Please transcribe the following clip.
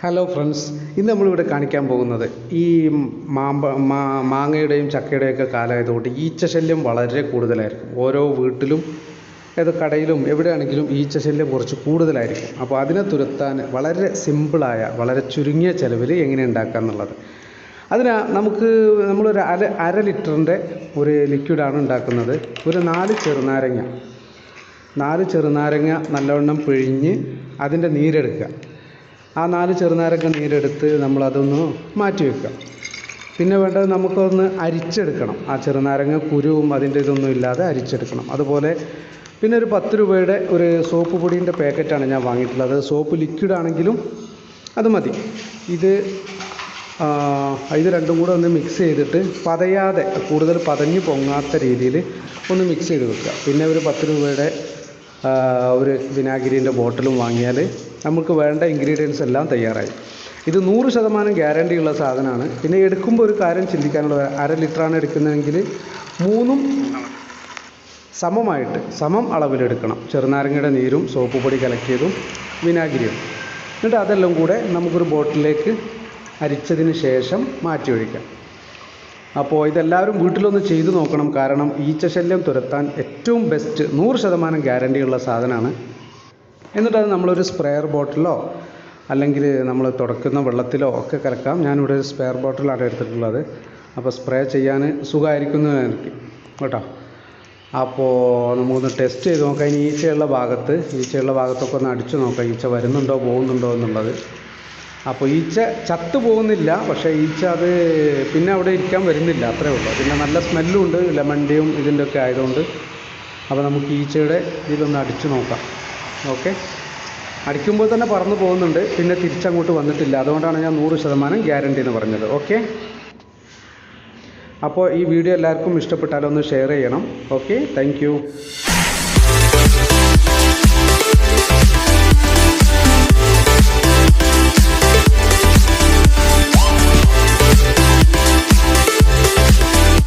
Hello friends ഇന്ന് നമ്മളിവിടെ കാണിക്കാൻ പോകുന്നത് ഈ മാമ്പ മാ മാങ്ങയുടെയും ചക്കയുടെയൊക്കെ കാലമായതുകൊണ്ട് ഈച്ചശല്യം വളരെ കൂടുതലായിരിക്കും. ഓരോ വീട്ടിലും ഏത് കടയിലും എവിടെയാണെങ്കിലും ഈച്ചശല്യം കുറച്ച് കൂടുതലായിരിക്കും. അപ്പോൾ അതിനെ തുരത്താൻ വളരെ സിമ്പിളായ വളരെ ചുരുങ്ങിയ ചിലവിൽ എങ്ങനെ ഉണ്ടാക്കുക എന്നുള്ളത്. അതിന് നമുക്ക് നമ്മളൊരു അര അര ലിറ്ററിന്റെ ഒരു ലിക്വിഡാണ് ഉണ്ടാക്കുന്നത്. ഒരു നാല് ചെറുനാരങ്ങ. നാല് ചെറുനാരങ്ങ നല്ലവണ്ണം പിഴിഞ്ഞ് അതിന്റെ നീരെടുക്കുക. ആ നാല് ചെറുനാരങ്ങ നീരെടുത്ത് നമ്മളതൊന്ന് മാറ്റി വെക്കുക. പിന്നെ വേണ്ടത് നമുക്കൊന്ന് അരിച്ചെടുക്കണം. ആ ചെറുനാരങ്ങ കുരുവും അതിന്റെ ഇതൊന്നും ഇല്ലാതെ അരിച്ചെടുക്കണം. അതുപോലെ പിന്നെ ഒരു പത്ത് രൂപയുടെ ഒരു സോപ്പ് പൊടീന്റെ പാക്കറ്റാണ് ഞാൻ വാങ്ങിയിട്ടുള്ളത്. സോപ്പ് ലിക്വിഡ് ആണെങ്കിലും അത് മതി. ഇത് ഇത് രണ്ടും കൂടെ ഒന്ന് മിക്സ് ചെയ്തിട്ട് പതയാതെ കൂടുതൽ പതഞ്ഞ് പൊങ്ങാത്ത രീതിയിൽ ഒന്ന് മിക്സ് ചെയ്ത് വെക്കുക. പിന്നെ ഒരു പത്ത് രൂപയുടെ ഒരു വിനാഗിരിന്റെ ബോട്ടിലും വാങ്ങിയാൽ നമുക്ക് വേണ്ട ഇൻഗ്രീഡിയൻസ് എല്ലാം തയ്യാറായി. ഇത് നൂറ് ശതമാനം ഗ്യാരണ്ടിയുള്ള സാധനമാണ്. പിന്നെ എടുക്കുമ്പോൾ ഒരു കാര്യം ചിന്തിക്കാനുള്ള അര ലിറ്ററാണ് എടുക്കുന്നതെങ്കിൽ മൂന്നും സമമായിട്ട് സമം അളവിലെടുക്കണം. ചെറുനാരങ്ങയുടെ നീരും സോപ്പ് പൊടി കലക്കിയതും വിനാഗിരിയും എന്നിട്ട് അതെല്ലാം കൂടെ നമുക്കൊരു ബോട്ടിലേക്ക് അരിച്ചതിന് ശേഷം മാറ്റി ഒഴിക്കാം. അപ്പോൾ ഇതെല്ലാവരും വീട്ടിലൊന്ന് ചെയ്തു നോക്കണം. കാരണം ഈച്ചശല്യം തുരത്താൻ ഏറ്റവും ബെസ്റ്റ് നൂറ് ശതമാനം ഗ്യാരണ്ടിയുള്ള സാധനമാണ് എന്നിട്ട് അത് നമ്മളൊരു സ്പ്രെയർ ബോട്ടിലോ അല്ലെങ്കിൽ നമ്മൾ തുടക്കുന്ന വെള്ളത്തിലോ ഒക്കെ കലക്കാം. ഞാനിവിടെ ഒരു സ്പെയർ ബോട്ടിലാണ് എടുത്തിട്ടുള്ളത്. അപ്പോൾ സ്പ്രേ ചെയ്യാൻ സുഖമായിരിക്കുന്നു എനിക്ക്. കേട്ടോ? അപ്പോൾ നമുക്കൊന്ന് ടെസ്റ്റ് ചെയ്ത് നോക്കാം. ഇനി ഈച്ചയുള്ള ഭാഗത്ത് ഈച്ചയുള്ള ഭാഗത്തൊക്കെ ഒന്ന് അടിച്ചു നോക്കാം. ഈച്ച വരുന്നുണ്ടോ പോകുന്നുണ്ടോ എന്നുള്ളത്. അപ്പോൾ ഈച്ച ചത്തു പോകുന്നില്ല. പക്ഷേ ഈച്ച അത് പിന്നെ അവിടെ ഇരിക്കാൻ വരുന്നില്ല. അത്രേ ഉള്ളൂ. പിന്നെ നല്ല സ്മെല്ലും ഉണ്ട്. ലെമണിന്റെയും ഇതിന്റെയൊക്കെ ആയതുകൊണ്ട്. അപ്പോൾ നമുക്ക് ഈച്ചയുടെ ഇതിലൊന്ന് അടിച്ചു നോക്കാം. ഓക്കെ. അടിക്കുമ്പോൾ തന്നെ പറന്നു പോകുന്നുണ്ട്. പിന്നെ തിരിച്ചങ്ങോട്ട് വന്നിട്ടില്ല. അതുകൊണ്ടാണ് ഞാൻ നൂറ് ശതമാനം ഗ്യാരണ്ടി എന്ന് പറഞ്ഞത്. ഓക്കെ. അപ്പോൾ ഈ വീഡിയോ എല്ലാവർക്കും ഇഷ്ടപ്പെട്ടാലൊന്ന് ഷെയർ ചെയ്യണം. ഓക്കെ. താങ്ക്